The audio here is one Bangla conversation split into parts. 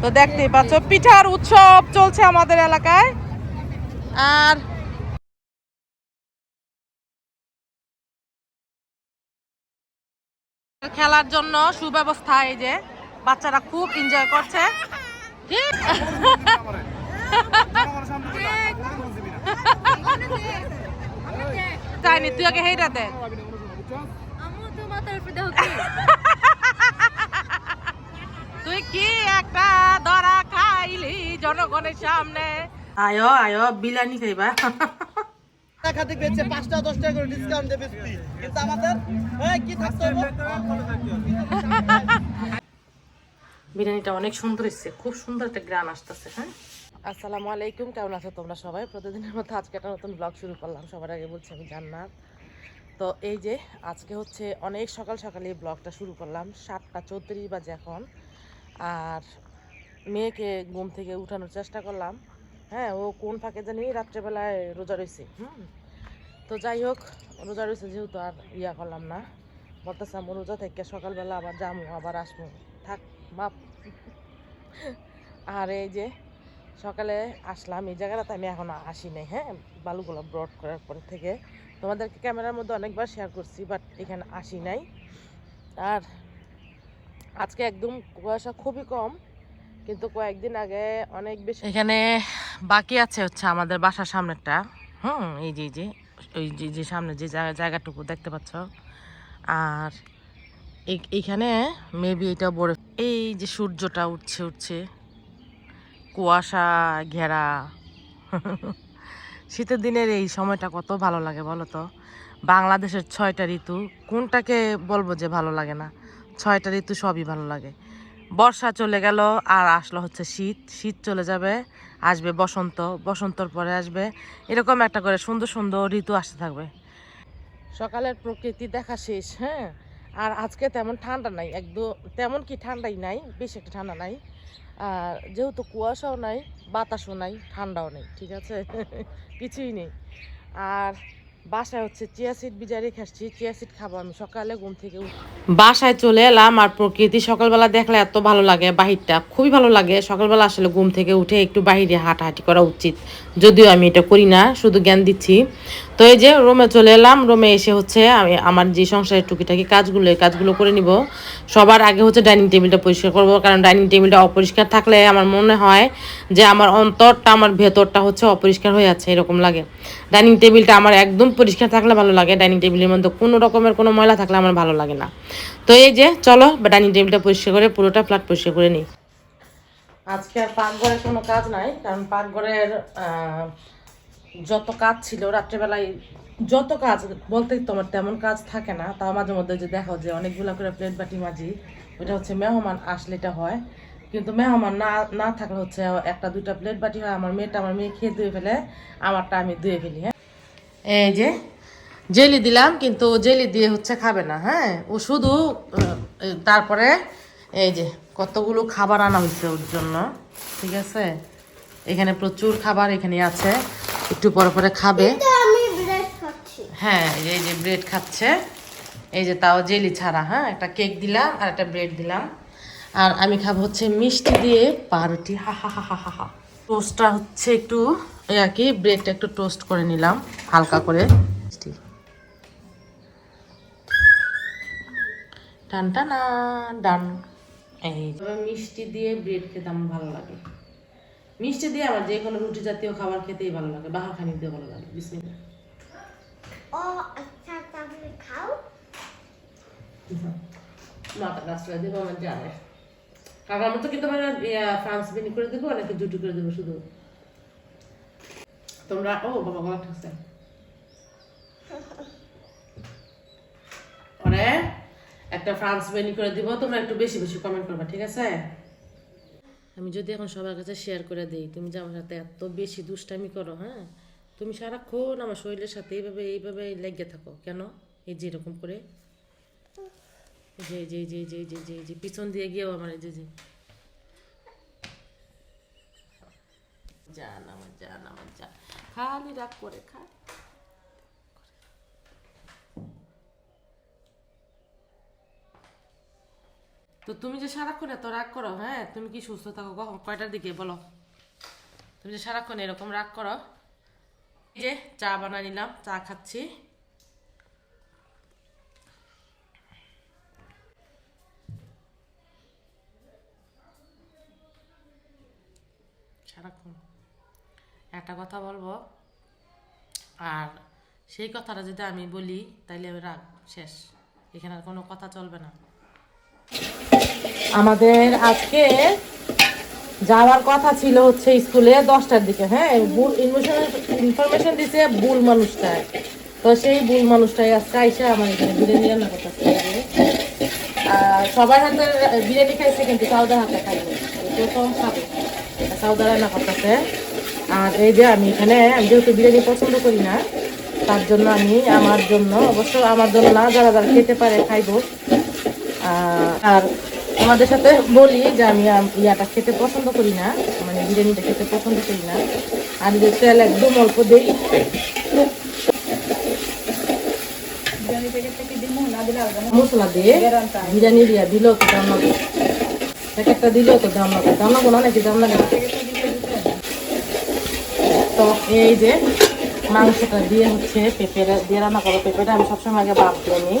তো দেখতেই পাচ্ছ পিঠার উৎসব চলছে আমাদের এলাকায়। আর খেলার জন্য সুব্যবস্থা এই যে বাচ্চারা খুব এনজয় করছে? চাইনি তুই আগে হেইটা দেখ আমু তো মাথার উপরে দেখো কি তুই কি একটা ধরা খাইলি জনগণের সামনে? আয়ো আয়ো বিলানি খাইবা। খাতে পাঁচটা দশ টাকা করে ডিসকাউন্ট দেবে কিন্তু আমাদের কি থাকতে বিরিয়ানিটা অনেক সুন্দর এসছে খুব সুন্দর একটা গ্রান আসতেছে হ্যাঁ? আসসালামু আলাইকুম কেমন আছো তোমরা সবাই? প্রতিদিনের মতো আজকে একটা নতুন ব্লগ শুরু করলাম। সবার আগে বলছি আমি জান্নাত। তো এই যে আজকে হচ্ছে অনেক সকাল সকালে এই ব্লগটা শুরু করলাম সাতটা চৌত্রিশ বাজে এখন। আর মেয়েকে ঘুম থেকে উঠানোর চেষ্টা করলাম। হ্যাঁ ও কোন ফাঁকে জানি রাত্রেবেলায় রোজা রয়েছে হুম। তো যাই হোক, রোজা রয়েছে যেহেতু আর ইয়া করলাম না। বলতেছে আমি রোজা থেকে সকালবেলা আবার যাব আবার আসব থাক মাপ আর এই যে সকালে আসলাম, এই জায়গাটাতে আমি এখন আসি নাই হ্যাঁ? বালুগুলো ব্রড করার পরে থেকে। তোমাদেরকে ক্যামেরার মধ্যে অনেকবার শেয়ার করছি বাট এখানে আসি নাই। আর আজকে একদম কুয়াশা খুবই কম, কিন্তু কয়েকদিন আগে অনেক বেশি এখানে বাকি আছে হচ্ছে আমাদের বাসার সামনেটা হুম, এই যে যে, ওই যে যে সামনে যে জায়গা- জায়গাটুকু দেখতে পাচ্ছ। আর এই- এইখানে মেবি এটা বড় এই যে সূর্যটা উঠছে উঠছে। কুয়াশা ঘেরা। শীতের দিনের এই সময়টা কত ভালো লাগে বলো তো? বাংলাদেশের ছয়টা ঋতু, কোনটাকে বলব যে ভালো লাগে না? ছয়টা ঋতু সবই ভালো লাগে। বর্ষা চলে গেল, আর আসলো হচ্ছে শীত। শীত চলে যাবে, আসবে বসন্ত। বসন্তর পরে আসবে, এরকম একটা করে সুন্দর সুন্দর ঋতু আসতে থাকবে। সকালের প্রকৃতি দেখা শেষ হ্যাঁ? আর আজকে তেমন ঠান্ডা নাই একদম তেমন কি ঠান্ডাই নাই, বেশি একটা ঠান্ডা নাই। আর যেহেতু কুয়াশাও নাই, বাতাসও নাই, ঠান্ডাও নেই, ঠিক আছে? কিছুই নেই। আর বাসায় হচ্ছে চিয়া সিড বিজা আসছি, চিয়া সিড খাব আমি। সকালে ঘুম থেকে বাসায় চলে এলাম আর প্রকৃতি সকালবেলা দেখলে এত ভালো লাগে বাহিরটা, খুবই ভালো লাগে। সকালবেলা আসলে ঘুম থেকে উঠে একটু বাহিরে হাঁটাহাঁটি করা উচিত। যদিও আমি এটা করি না, শুধু জ্ঞান দিচ্ছি। তো এই যে রুমে চলে এলাম, রুমে এসে হচ্ছে আমি আমার যে সংসারের টুকিটাকি কাজগুলো, এই কাজগুলো করে নিব। সবার আগে হচ্ছে ডাইনিং টেবিলটা পরিষ্কার করব, কারণ ডাইনিং টেবিলটা অপরিষ্কার থাকলে আমার মনে হয় যে আমার অন্তরটা, আমার ভেতরটা হচ্ছে অপরিষ্কার হয়ে যাচ্ছে, এরকম লাগে। ডাইনিং টেবিলটা আমার একদম পরিষ্কার থাকলে ভালো লাগে, ডাইনিং টেবিলের মধ্যে কোনো রকমের কোনো ময়লা থাকলে আমার ভালো লাগে না। তো এই যে চলো ডাইনিং টেবিলটা পরিষ্কার করে পুরোটা ফ্ল্যাট পরিষ্কার করে নিই। আজকে আর পাকঘরে কোনো কাজ নাই, কারণ পাকঘরের যত কাজ ছিল রাত্রেবেলায়, যত কাজ, বলতে তোমার তেমন কাজ থাকে না, তাও মাঝে মধ্যে যে দেখো যে অনেকগুলো করে প্লেট বাটি মাজি ওটা হচ্ছে মেহমান আসলে এটা হয়। কিন্তু মেহমান না না থাকলে হচ্ছে একটা দুইটা প্লেট বাটি হয়, আমার মেয়েটা আমার মেয়ে খেয়ে ধুয়ে ফেলে, আমারটা আমি ধুয়ে ফেলি হ্যাঁ? এই যে, জেলি দিলাম, কিন্তু জেলি দিয়ে হচ্ছে খাবে না হ্যাঁ? ও শুধু তারপরে, এই যে কতগুলো খাবার আনা হয়েছে ওর জন্য ঠিক আছে? এখানে প্রচুর খাবার এখানে আছে। একটু পরে পরে খাবে। হ্যাঁ এই যে- ব্রেড খাচ্ছে। এই যে তাও জেলি ছাড়া হ্যাঁ? একটা কেক দিলাম আর একটা ব্রেড দিলাম। আর আমি খাব হচ্ছে মিষ্টি দিয়ে পাউরুটি। হা হা হা হা হা হা। টোস্টটা হচ্ছে একটু এই আর কি ব্রেডটা একটু টোস্ট করে নিলাম হালকা করে। মিষ্টি। টান টানা ডান। এই মিষ্টি দিয়ে ব্রেড খেতে আমার ভালো লাগে। মিষ্টি দিয়ে আমার যে কোনো রুটি জাতীয় খাবার খেতেই ভালো লাগে। বাহার খানি দিয়ে ভালো লাগে। বিসমিল্লাহ। ও আচ্ছা তাহলে খাও। মাথা কাজ করে দেবো আমার জানে। কাকার মতো কিন্তু মানে ফ্রান্স বিনি করে দেবো নাকি জুটি করে দেবো শুধু? তোমরা ও বাবা গলা ঠকছে। ওরে একটা ফ্রান্স বেনি করে দিব, তোমরা একটু বেশি বেশি কমেন্ট করবা, ঠিক আছে? আমি যদি এখন সবার কাছে শেয়ার করে দিই, তুমি যে আমার সাথে এত বেশি দুষ্টামি করো হ্যাঁ? তুমি সারাক্ষণ আমার শরীরের সাথে এইভাবে এইভাবে লেগে থাকো, কেন? এই যে এরকম করে। যে যে যে যে যে যে যে, পিছন দিয়ে গিয়েও আমার যে যে। জান আমার জান আমার, জান। খালি রাগ করে খা তো তুমি যে সারাক্ষণ এত রাগ করো হ্যাঁ? তুমি কি সুস্থ থাকো? কখন কয়টার দিকে? বলো। তুমি যে সারাক্ষণ এরকম রাগ করো, যে চা বানা নিলাম, চা খাচ্ছি। সারাক্ষণ। একটা কথা বলব, আর সেই কথাটা যদি আমি বলি, তাইলে আমি রাগ শেষ। এখানে আর কোনো কথা চলবে না। আমাদের আজকে যাওয়ার কথা ছিল হচ্ছে স্কুলে দশটার দিকে হ্যাঁ? ইনফরমেশন দিছে ভুল মানুষটায়। তো সেই ভুল মানুষটাই আজকে আইসা আমার এখানে বিরিয়ানি রান্না করতেছে। সবার হাতে বিরিয়ানি খাইছে কিন্তু সাউদার হাতে খাইবে প্রথম খাবে। সাউদার রান্না করতেছে। আর এই যে আমি এখানে, আমি যেহেতু বিরিয়ানি পছন্দ করি না, তার জন্য আমি আমার জন্য, অবশ্য আমার জন্য না, যারা যারা খেতে পারে খাইবো। আর তোমাদের সাথে বলি যে আমি ইয়াটা খেতে পছন্দ করি না মানে বিরিয়ানিটা খেতে পছন্দ করি না। আর যে তেল একদম অল্প দিই। মশলা দিয়ে দিলেও প্যাকেটটা দিলেও নাকি দাম তো এই যে মাংসটা দিয়ে হচ্ছে পেঁপে দিয়ে রান্না করো। পেঁপেটা আমি সবসময় আগে বাদ দিয়ে নিই।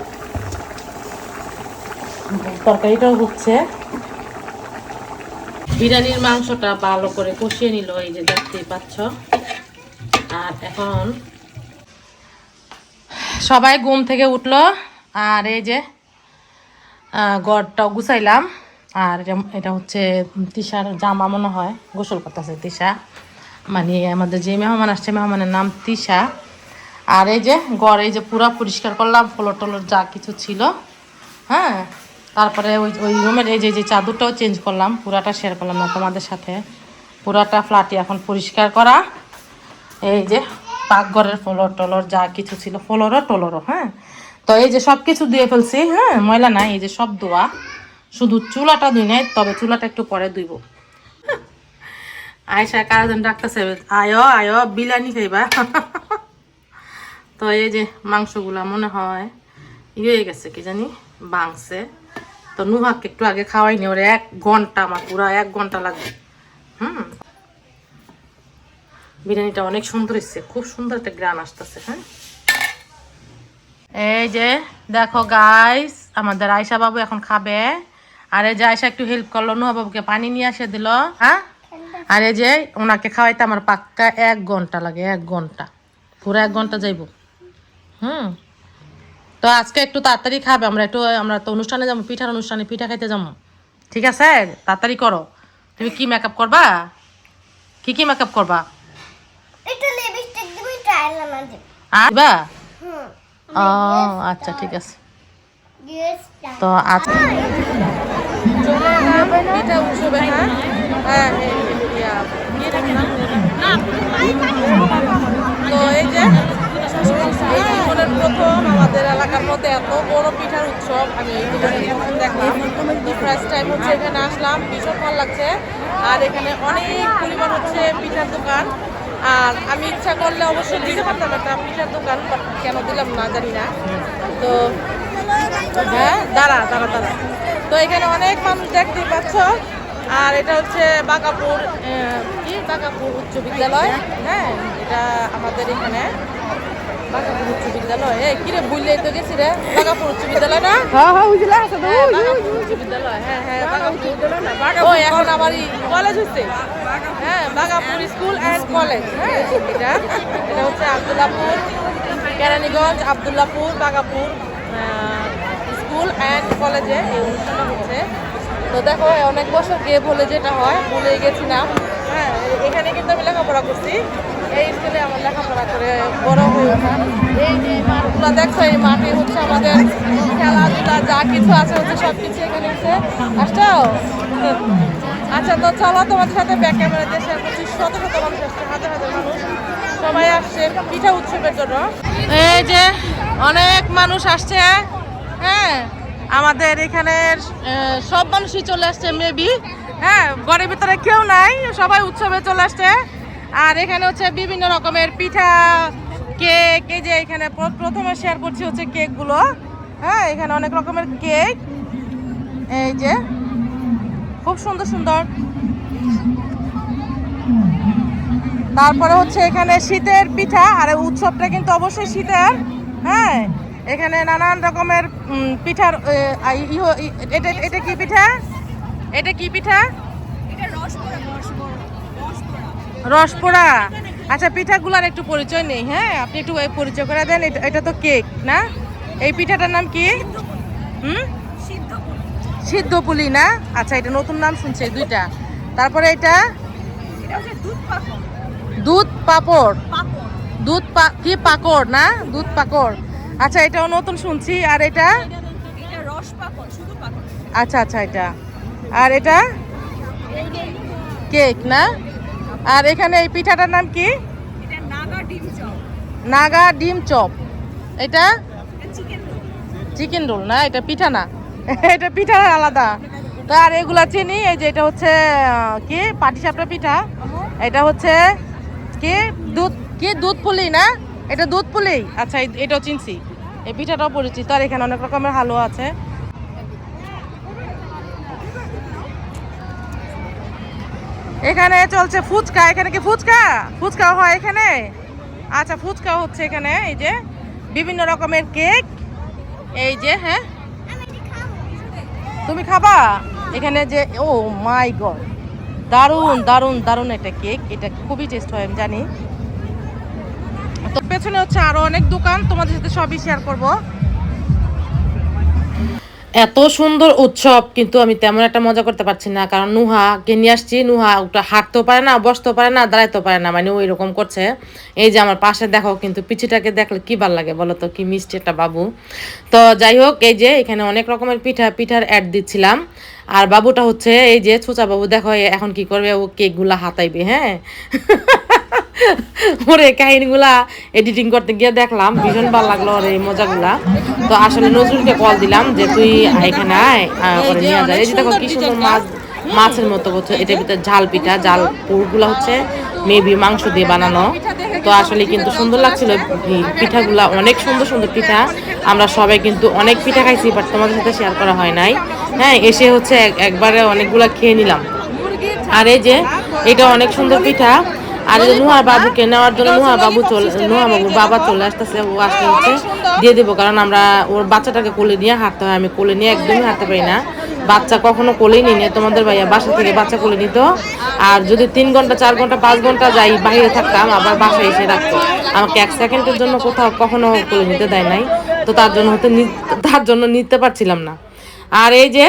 তরকারিটাও হচ্ছে। বিরিয়ানির মাংসটা ভালো করে কষিয়ে নিল, এই যে দেখতেই পাচ্ছ। আর এখন সবাই ঘুম থেকে উঠল, আর এই যে গড়টাও গুছাইলাম। আর এটা- হচ্ছে তিশার জামা মনে হয়, গোসল করতেছে তিশা। মানে আমাদের যে মেহমান আসছে, মেহমানের নাম তিশা। আর এই যে গড় এই যে পুরা পরিষ্কার করলাম ফ্লোর টলোর যা কিছু ছিল হ্যাঁ? তারপরে ওই ওই রুমের এই যে যে চাদরটাও চেঞ্জ করলাম, পুরাটা শেয়ার করলাম না তোমাদের সাথে। পুরাটা ফ্ল্যাটে এখন পরিষ্কার করা। এই যে পাকঘরের ফ্লোর টলোর যা কিছু ছিল ফ্লোরও টলোরও হ্যাঁ? তো এই যে সব কিছু দিয়ে ফেলছি হ্যাঁ? ময়লা নাই, এই যে সব ধোয়া। শুধু চুলাটা ধুই নাই, তবে চুলাটা একটু পরে ধুইব। আয়সা কারাজন ডাকতেছে আয়ো আয়ো বিরিয়ানি খাইবা। তো এই যে মাংসগুলা মনে হয় ইয়ে গেছে, কি জানি বাংছে তো নুহাকে একটু আগে খাওয়াইনি, ওর এক ঘণ্টা আমার পুরো এক ঘণ্টা লাগবে। হুম? বিরিয়ানিটা অনেক সুন্দর এসছে খুব সুন্দর একটা গ্রান আসতেছে হ্যাঁ? এই যে, দেখো গাইস আমাদের আয়সা বাবু এখন খাবে। আর এই যে আয়সা একটু হেল্প করল, নুহা বাবুকে পানি নিয়ে আসে দিল হ্যাঁ? আর এই যে ওনাকে খাওয়াইতে আমার পাক্কা এক ঘণ্টা লাগে, এক ঘণ্টা। পুরো এক ঘণ্টা যাইব। হুম? তো আজকে একটু তাড়াতাড়ি খাবে আমরা একটু আমরা তো অনুষ্ঠানে যাব পিঠার অনুষ্ঠানে পিঠা খাইতে যাব ঠিক আছে তাড়াতাড়ি করো তুমি কি মেকআপ করবা কি কি মেকআপ করবা ও আচ্ছা ঠিক আছে তো উৎসবে হ্যাঁ হ্যাঁ ইয়া, নাম? তো এই যে জীবনের প্রথম আমাদের এলাকার মধ্যে এত বড় পিঠার উৎসব আমি দেখলাম। টাইম হচ্ছে এখানে আসলাম ভীষণ ভালো লাগছে। আর এখানে অনেক পরিমাণ হচ্ছে পিঠার দোকান। আর আমি ইচ্ছা করলে অবশ্যই দিতে পারতাম একটা পিঠার দোকান কেন দিলাম না জানি না। তো হ্যাঁ দাঁড়া দাঁড়া দাঁড়া। তো এখানে অনেক মানুষ দেখতেই পাচ্ছ। আর এটা হচ্ছে বাগাপুর আহ, কি? বাগাপুর উচ্চ বিদ্যালয়। হ্যাঁ এটা আমাদের এখানে। বাগাপুর উচ্চ বিদ্যালয়। এ কিরে বুঝলেই তো গেছি রে। বাগাপুর উচ্চ বিদ্যালয় না? হ্যাঁ বাগাপুর উচ্চ বিদ্যালয় হ্যাঁ হ্যাঁ বাগাপুর ও এখন আমার কলেজ হচ্ছে? হ্যাঁ বাগাপুর স্কুল অ্যান্ড কলেজ হ্যাঁ এটা। এটা হচ্ছে কেরানীগঞ্জ আবদুল্লাপুর বাগাপুর স্কুল অ্যান্ড কলেজে এই অনুষ্ঠানটা হচ্ছে। তো দেখো অনেক বছর গিয়ে বলে যেটা হয় ভুলে গেছিলাম। হ্যাঁ এখানে কিন্তু আমি লেখাপড়া করছি। এই স্কুলে আমার লেখাপড়া করে বড় হয়ে ওঠা। এই যে মাঠগুলো দেখছ এই মাঠে হচ্ছে আমাদের খেলাধুলা যা কিছু আছে হচ্ছে সব কিছু এখানে হচ্ছে। আসছো? আচ্ছা তো চলো তোমাদের সাথে ব্যাক ক্যামেরা দিয়ে শেয়ার করছি। শত শত মানুষ আসছে হাজার হাজার মানুষ। সবাই আসছে পিঠা উৎসবের জন্য। এই যে অনেক মানুষ আসছে হ্যাঁ? আমাদের এখানের আহ, সব মানুষই চলে আসছে মেবি হ্যাঁ ঘরের ভিতরে কেউ নাই সবাই উৎসবে চলে আসছে। আর এখানে হচ্ছে বিভিন্ন রকমের পিঠা, কেক, এই যে এখানে প্র- প্রথমে শেয়ার করছি হচ্ছে কেকগুলো। হ্যাঁ এখানে অনেক রকমের কেক। এই যে, খুব সুন্দর সুন্দর। তারপরে হচ্ছে এখানে শীতের পিঠা, আর উৎসবটা কিন্তু অবশ্যই শীতের। হ্যাঁ এখানে নানান রকমের পিঠার এটা এটা কি পিঠা? এটা কি পিঠা? রসপোড়া। আচ্ছা পিঠাগুলার একটু পরিচয় নেই হ্যাঁ? আপনি একটু পরিচয় করে দেন এটা- এটা তো কেক না? এই পিঠাটার নাম কি? হুম? সিদ্ধ পুলি না? আচ্ছা এটা নতুন নাম শুনছে দুইটা। তারপরে এটা? দুধ পাপড়। দুধ পা- কি পাকড় না? দুধ পাকড় আচ্ছা এটাও নতুন শুনছি আর এটা? আচ্ছা আচ্ছা এটা। আর এটা? কেক না? আর এখানে এই পিঠাটার নাম কি? নাগা ডিম চপ। এটা? Chicken roll. না এটা পিঠা না। এটা পিঠা আলাদা। তো আর এগুলা চিনি এই যে এটা হচ্ছে কি? পাটিসাপটা পিঠা। এটা হচ্ছে কি? দুধ কি? দুধ পুলি না? এটা দুধ পুলি? আচ্ছা এটাও চিনছি। এই পিঠাটাও পরিচিত। আর এখানে অনেক রকমের হালুয়া আছে। এখানে চলছে ফুচকা, এখানে কি ফুচকা? ফুচকা হয় এখানে? আচ্ছা ফুচকা হচ্ছে এখানে, এই যে বিভিন্ন রকমের কেক, এই যে হ্যাঁ? তুমি খাবা? এখানে যে, ও মাই গড দারুণ দারুণ দারুণ এটা কেক, এটা খুবই টেস্ট হয়, আমি জানি। তো পেছনে হচ্ছে আরও অনেক দোকান, তোমাদের সাথে সবই শেয়ার করব। এত সুন্দর উৎসব, কিন্তু আমি তেমন একটা মজা করতে পারছি না। কারণ নুহাকে নিয়ে আসছি, নুহা ওটা হাঁটতেও পারে না, বসতেও পারে না, দাঁড়াইতেও পারে না মানে ওই রকম করছে। এই যে আমার পাশে দেখো, কিন্তু পিছিটাকে দেখলে কি ভালো লাগে বলো তো? কি মিষ্টি একটা বাবু। তো যাই হোক, এই যে এখানে অনেক রকমের পিঠা, পিঠার অ্যাড দিচ্ছিলাম। আর বাবুটা হচ্ছে, এই যে ছুচা বাবু, দেখো এখন কি করবে? ও কেকগুলা হাতাইবে হ্যাঁ? ওরে কাহিনীগুলা এডিটিং করতে গিয়ে দেখলাম ভীষণ ভালো লাগল ওর এই মজাগুলা। তো আসলে নজরুলকে কল দিলাম যে তুই এখানে আয় ওরে নিয়ে যায় এই যে দেখো কি সুন্দর মাছ মাছের মতো হচ্ছে এটার ভিতরে ঝাল পিঠা জাল পুরগুলা হচ্ছে মেবি মাংস দিয়ে বানানো। তো আসলে কিন্তু সুন্দর লাগছিল পিঠাগুলা অনেক সুন্দর সুন্দর পিঠা। আমরা সবাই কিন্তু অনেক পিঠা খাইছি বাট তোমাদের সাথে শেয়ার করা হয় নাই। হ্যাঁ এসে হচ্ছে এক- একবারে অনেকগুলা খেয়ে নিলাম। আর এই যে এটা অনেক সুন্দর পিঠা। আর নুহা বাবুকে নেওয়ার জন্য নুহা বাবু চলে নুহা বাবুর বাবা চলে আসতেছে, ও আসলে হচ্ছে। দিয়ে দেবো, কারণ আমরা ওর বাচ্চাটাকে কোলে নিয়ে হাঁটতে হয়। আমি কোলে নিয়ে একদমই হাঁটতে পারি না। বাচ্চা কখনো কোলেই নিই না। তোমাদের ভাইয়া বাসা থেকে বাচ্চা কোলে নিত। আর যদি তিন ঘণ্টা, চার ঘণ্টা, পাঁচ ঘণ্টা যাই, বাইরে থাকতাম, আবার বাসায় এসে রাখতো। আমাকে এক সেকেন্ডের জন্য কোথাও কখনো কোলে নিতে দেয় নাই। তো তার জন্য হতে তার জন্য নিতে পারছিলাম না। আর এই যে,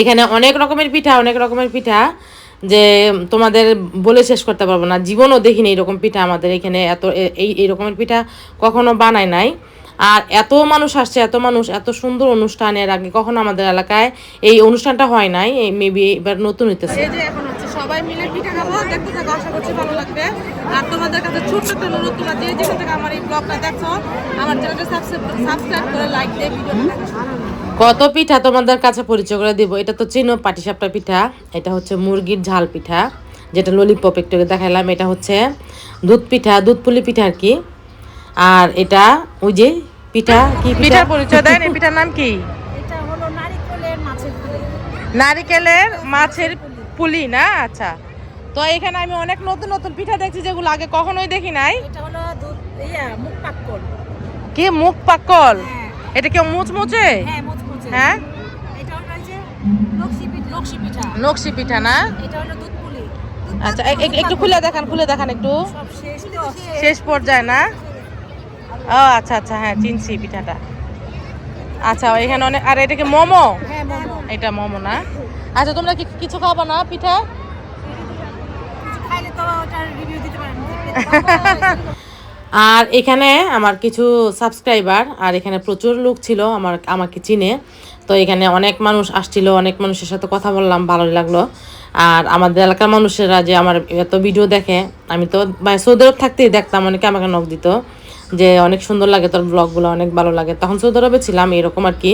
এখানে অনেক রকমের পিঠা, অনেক রকমের পিঠা। যে তোমাদের বলে শেষ করতে পারব না। জীবনও দেখিনি এরকম পিঠা আমাদের এখানে, এত এই এই রকমের পিঠা কখনো বানায় নাই। আর এত মানুষ আসছে, এত মানুষ, এত সুন্দর অনুষ্ঠানের আগে কখনো আমাদের এলাকায় এই অনুষ্ঠানটা হয় নাই, এই মেবি এবার নতুন হইতেছে। সবাই মিলে পিঠা খাব, দেখতে থাকো, আশা করছি ভালো লাগবে। আর তোমাদের কাছে ছোট্ট একটা অনুরোধ যেখান থেকে আমার এই ব্লগটা দেখছ, আমার চ্যানেলটা সাবস্ক্রাইব করে লাইক দিয়ে ভিডিওটা কত পিঠা তোমাদের কাছে পরিচয় করে দিব? এটা তো চিনো পাটিসাপটা পিঠা এটা হচ্ছে মুরগির ঝাল পিঠা যেটা ললিপপ একটু দেখালাম এটা হচ্ছে দুধ পিঠা দুধ পুলি পিঠা আর কি। আর এটা ওই যে পিঠা কি পিঠার পরিচয় দেন এই পিঠার নাম কি? এটা হলো নারিকেলের মাছের পুলি। নারিকেলের মাছের পুলি। না? আচ্ছা। তো এখানে আমি অনেক নতুন নতুন পিঠা দেখছি যেগুলো আগে কখনোই দেখি নাই। এটা হলো দুধ ইয়া মুখ পাক্কল কি মুখ পাকল হ্যাঁ। এটা কি মুচমুচে? হ্যাঁ হ্যাঁ? নকশি পিঠা না? আচ্ছা একটু খুলে দেখান খুলে দেখান একটু। শেষ শেষ পর্যায়ে না? ও আচ্ছা আচ্ছা হ্যাঁ চিনছি পিঠাটা। আচ্ছা এখানে অনেক আর এটা কি মোমো? হ্যাঁ এটা মোমো না? আচ্ছা তোমরা কি কিছু খাব না পিঠা? আর এখানে আমার কিছু সাবস্ক্রাইবার আর এখানে প্রচুর লোক ছিল আমার, আমাকে চিনে। তো এখানে অনেক মানুষ আসছিল, অনেক মানুষের সাথে কথা বললাম, ভালোই লাগল। আর আমাদের এলাকার মানুষেরা যে আমার এত ভিডিও দেখে, আমি তো মানে সৌদি থাকতেই দেখতাম, অনেকে আমাকে নখ দিত যে অনেক সুন্দর লাগে তোর ব্লগগুলো অনেক ভালো লাগে। তখন সৌদি আরবে ছিলাম, এরকম আর কি।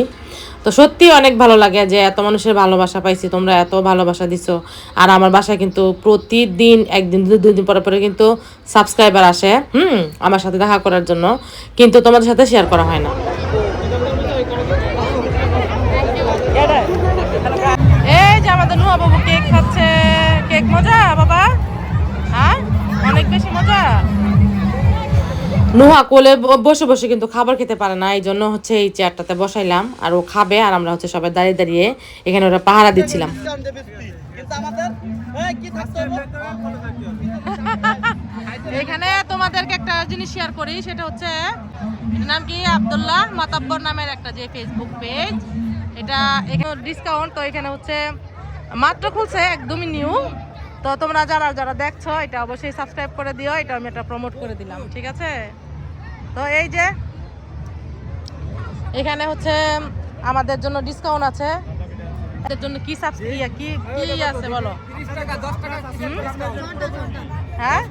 তো সত্যি অনেক ভালো লাগে যে এত মানুষের ভালোবাসা পাইছি, তোমরা এত ভালোবাসা দিছো। আর আমার বাসায় কিন্তু প্রতিদিন, একদিন, দুই পরে পরে কিন্তু সাবস্ক্রাইবার আসে, হুম, আমার সাথে দেখা করার জন্য। কিন্তু তোমাদের সাথে শেয়ার করা হয় না। এই কেক কেক মজা, বাবা? হ্যাঁ? অনেক বেশি মজা। নুহা কোলে বসে বসে কিন্তু খাবার খেতে পারে না এই জন্য হচ্ছে এই চেয়ারটাতে বসাইলাম। আর ও খাবে আর আমরা হচ্ছে সবাই দাঁড়িয়ে দাঁড়িয়ে এখানে ওরা পাহারা দিচ্ছিলাম। এখানে তোমাদেরকে একটা জিনিস শেয়ার করি, সেটা হচ্ছে নাম কি? আব্দুল্লাহ মাতাব্বর নামের একটা যে ফেসবুক পেজ এটা এখানে ডিসকাউন্ট তো এখানে হচ্ছে মাত্র খুলছে, একদমই নিউ তো তোমরা যারা যারা দেখছ, এটা অবশ্যই সাবস্ক্রাইব করে দিও, এটা আমি একটা প্রমোট করে দিলাম, ঠিক আছে? তো এই যে এখানে হচ্ছে আমাদের জন্য ডিসকাউন্ট আছে। এর জন্য কি সাবস্ক্রাইব কি কি আছে বলো? হ্যাঁ?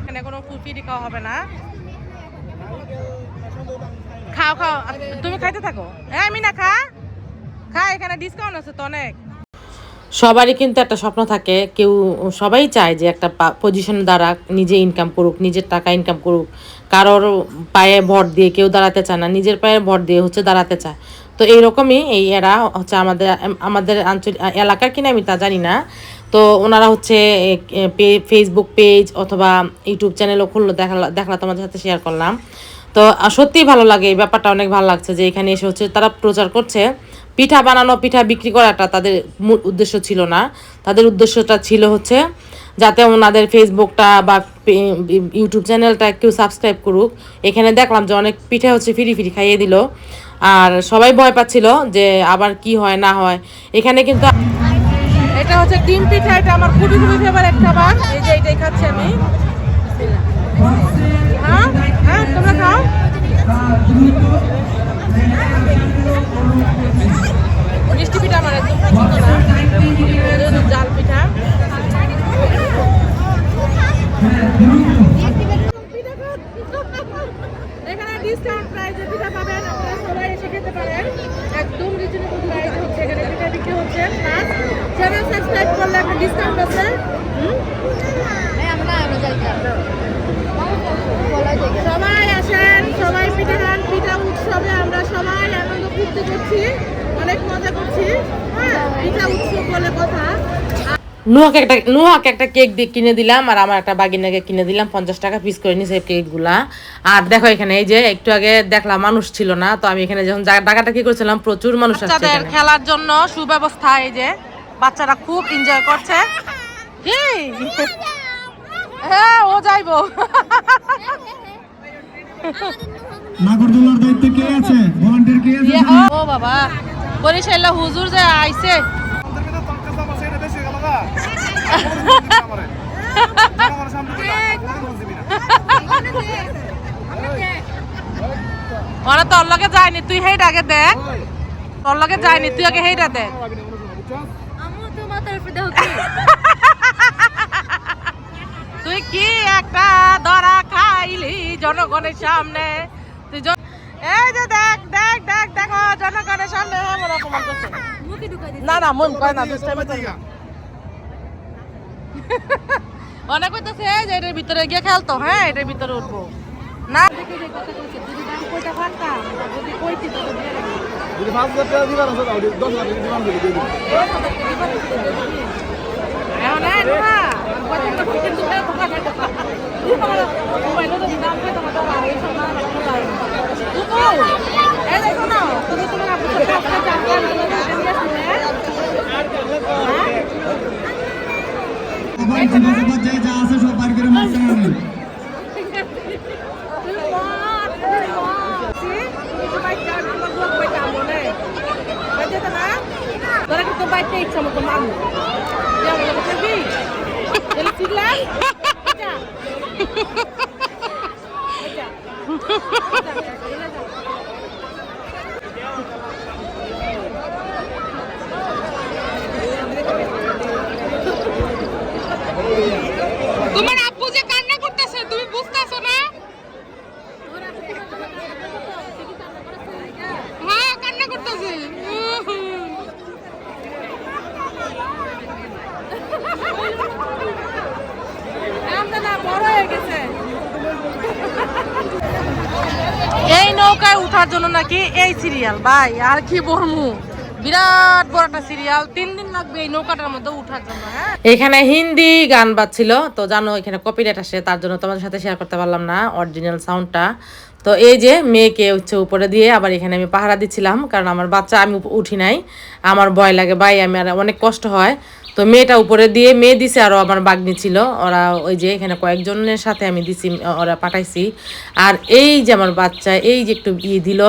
এখানে কোনো ফুলফিডি খাওয়া হবে না। খাও খাও। তুমি খাইতে থাকো। হ্যাঁ আমি না খা। খা এখানে ডিসকাউন্ট আছে তো অনেক। সবারই কিন্তু একটা স্বপ্ন থাকে, কেউ, সবাই চায় যে একটা পজিশন দ্বারা নিজে ইনকাম করুক, নিজের টাকা ইনকাম করুক। কারোর পায়ে ভর দিয়ে কেউ দাঁড়াতে চায় না, নিজের পায়ে ভর দিয়ে হচ্ছে দাঁড়াতে চায়। তো এইরকমই এই এরা হচ্ছে আমাদের আমাদের আঞ্চলিক এলাকার কিনা আমি তা জানি না। তো ওনারা হচ্ছে ফেসবুক পেজ অথবা ইউটিউব চ্যানেলও খুললো, দেখলা দেখলা তোমাদের সাথে শেয়ার করলাম। তো সত্যিই ভালো লাগে, এই ব্যাপারটা অনেক ভালো লাগছে যে এখানে এসে হচ্ছে তারা প্রচার করছে। পিঠা বানানো, পিঠা বিক্রি করাটা তাদের মূল উদ্দেশ্য ছিল না। তাদের উদ্দেশ্যটা ছিল হচ্ছে যাতে ওনাদের ফেসবুকটা বা ইউটিউব চ্যানেলটা কেউ সাবস্ক্রাইব করুক। এখানে দেখলাম যে অনেক পিঠা হচ্ছে ফিরি ফিরি খাইয়ে দিল। আর সবাই ভয় পাচ্ছিল যে আবার কি হয়, না হয়। এখানে কিন্তু এটা হচ্ছে ডিম পিঠা, এটা আমার খুবই খুবই ফেভারিট খাবার এই যে এটাই খাচ্ছি আমি। হ্যাঁ? হ্যাঁ? তোমরা খাও? জাল পিঠা এখানে ডিসকাউন্ট প্রাইসে পিঠা পাবেন, আপনারা সবাই এসে খেতে পারেন। একদম রিজনেবল প্রাইস হচ্ছে এখানে পিঠা বিক্রি হচ্ছে। প্লাস করলে ডিসকাউন্ট আছে? সবাই আসেন, সবাই পিঠা খান, পিঠা উৎসবে আমরা সবাই আনন্দ ফুর্তি করছি। অনেক মজা করছি। হ্যাঁ পিঠা উৎসব বলে কথা। নুহাকে একটা নুহাকে একটা কেক দিয়ে কিনে দিলাম আর আমার একটা বাগিনাকে কিনে দিলাম পঞ্চাশ টাকা পিস করে নিয়েছে কেকগুলা। আর দেখো এখানে এই যে একটু আগে দেখলাম মানুষ ছিল না তো আমি এখানে যখন ডাকাটা কি করছিলাম প্রচুর মানুষ খেলার জন্য সুব্যবস্থা এই যে বাচ্চারা খুব এনজয় করছে। কি? হ্যাঁ ও যাইবো। নাগরদোলার দায়িত্বে কে আছে? ভলান্টিয়ার কে আছে ইয়ে, ও বাবা। বরিশাইলা হুজুর যে আইছে। ওরা তোর লগে যায়নি, তুই হেইটা আগে দেখ। তোর লগে যায়নি, তুই আগে হেইটা দেখ। তুই কি একটা ধরা খাইলি জনগণের সামনে? তুই এই যে দেখ দেখ দেখ দেখো জনগণের সামনে হ্যাঁ অপমান করছে না না মন কয় না দুষ্টামি অনেক যে এটার ভিতরে গিয়ে খেলতো হ্যাঁ এটার ভিতরে উঠবো না যদি পাঁচ হাজার টাকা দিবার আছে তাহলে দশ হাজার টাকা দিবার দিয়ে দিবো। এখন না, যে যা আছে সব বার করে মাঝখানে আনেন তুই বল, তুই বল। See? তুমি তো বাইতে আর তোমার লোক বাইতে আমো নে। বাইতে তো না? তোরা কিন্তু বাইতে ইচ্ছা মতো মারবো। তুই আমার লোকে থাকবি? তাহলে শিখলাম? যা। যা। যা, যা, যা, যা। নৌকায় উঠার জন্য নাকি এই সিরিয়াল ভাই, আর কি বলব? বিরাট বড় একটা সিরিয়াল তিন দিন লাগবে এই নৌকাটার মধ্যে উঠার জন্য হ্যাঁ? এখানে হিন্দি গান বাজছিল, তো জানো, এখানে কপিরাইট আসে, তার জন্য তোমাদের সাথে শেয়ার করতে পারলাম না অরিজিনাল সাউন্ডটা তো এই যে, মেয়েকে হচ্ছে উপরে দিয়ে আবার এখানে আমি পাহারা দিচ্ছিলাম, কারণ আমার বাচ্চা, আমি উঠি নাই। আমার ভয় লাগে, ভাই, আমি আর অনেক কষ্ট হয়। তো মেয়েটা উপরে দিয়ে, মেয়ে দিছে আরও আমার বাগনি ছিল। ওরা ওই যে, এখানে কয়েকজনের সাথে আমি দিছি, ওরা পাঠাইছি। আর এই যে আমার বাচ্চা, এই যে একটু ইয়ে দিল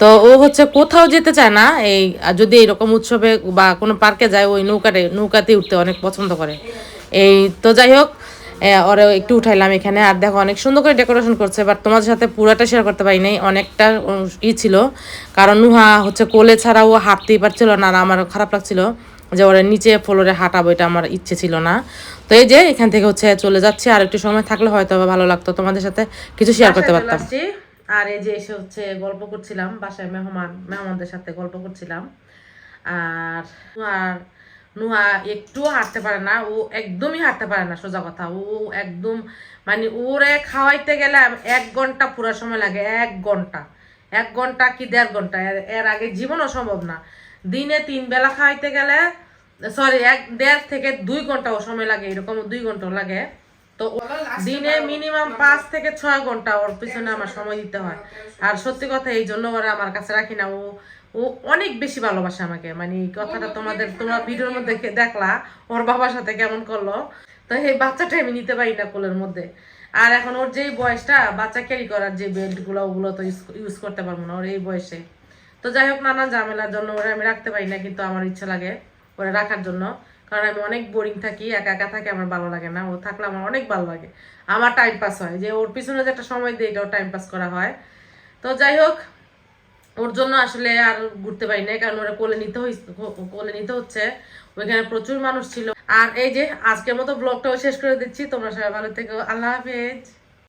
তো ও হচ্ছে কোথাও যেতে চায় না এই আর যদি এরকম উৎসবে বা কোনো পার্কে যায় ওই নৌকাতে নৌকাতে উঠতে অনেক পছন্দ করে। এই তো যাই হোক ওরে একটু উঠাইলাম এখানে। আর দেখো অনেক সুন্দর করে ডেকোরেশন করছে বাট তোমাদের সাথে পুরাটা শেয়ার করতে পারি নাই। অনেকটা ই ছিল। কারণ নুহা হচ্ছে কোলে ছাড়া ও হাঁটতেই পারছিল না আর আমার খারাপ লাগছিল যে ওরা নিচে ফ্লোরে হাঁটাবো এটা আমার ইচ্ছে ছিল না। তো এই যে এখান থেকে হচ্ছে চলে যাচ্ছে। আর একটু সময় থাকলে হয়তো ভালো লাগতো। তোমাদের সাথে কিছু শেয়ার করতে পারতাম। আর এই যে এসে হচ্ছে গল্প করছিলাম, বাসায় মেহমান, মেহমানদের সাথে গল্প করছিলাম। আর আর নুহা একটুও হাঁটতে পারে না, ও একদমই হাঁটতে পারে না, সোজা কথা। ও একদম মানে ওরে খাওয়াইতে গেলে এক ঘণ্টা পুরো সময় লাগে, এক ঘণ্টা। এক ঘণ্টা কি দেড় ঘণ্টা? এর- আগে জীবনও সম্ভব না। দিনে তিন বেলা খাওয়াইতে গেলে সরি এক, দেড় থেকে দুই ঘন্টাও সময় লাগে, এরকম দুই ঘন্টাও লাগে। তো দিনে মিনিমাম পাঁচ থেকে ছয় ঘণ্টা ওর পিছনে আমার সময় দিতে হয়। আর সত্যি কথা এই জন্য ওরা আমার কাছে রাখি না। ও ও অনেক বেশি ভালোবাসে আমাকে। মানে এই কথাটা তোমাদের তোমরা ভিডিওর মধ্যে দেখলা ওর বাবার সাথে কেমন করল। তো এই বাচ্চাটা আমি নিতে পারি না কোলের মধ্যে। আর এখন ওর যেই বয়সটা বাচ্চা ক্যারি করার যে বেল্টগুলো ওগুলো তো ইউজ করতে পারব না ওর এই বয়সে। তো যাই হোক নানা ঝামেলার জন্য ওরা আমি রাখতে পারি না কিন্তু আমার ইচ্ছা লাগে ওরা রাখার জন্য। কারণ আমি অনেক বোরিং থাকি, একা একা থাকি, আমার ভালো লাগে না। ও থাকলে আমার অনেক ভালো লাগে। আমার টাইম পাস হয়। যে ওর পিছনে যে একটা সময় দিই এটাও টাইম পাস করা হয়। তো যাই হোক, ওর জন্য আসলে আর ঘুরতে পারি না কারণ ওরা কোলে নিতে কোলে নিতে হচ্ছে। ওইখানে প্রচুর মানুষ ছিল। আর এই যে, আজকের মতো ব্লগটাও শেষ করে দিচ্ছি। তোমরা সবাই ভালো থেকো। আল্লাহ হাফেজ।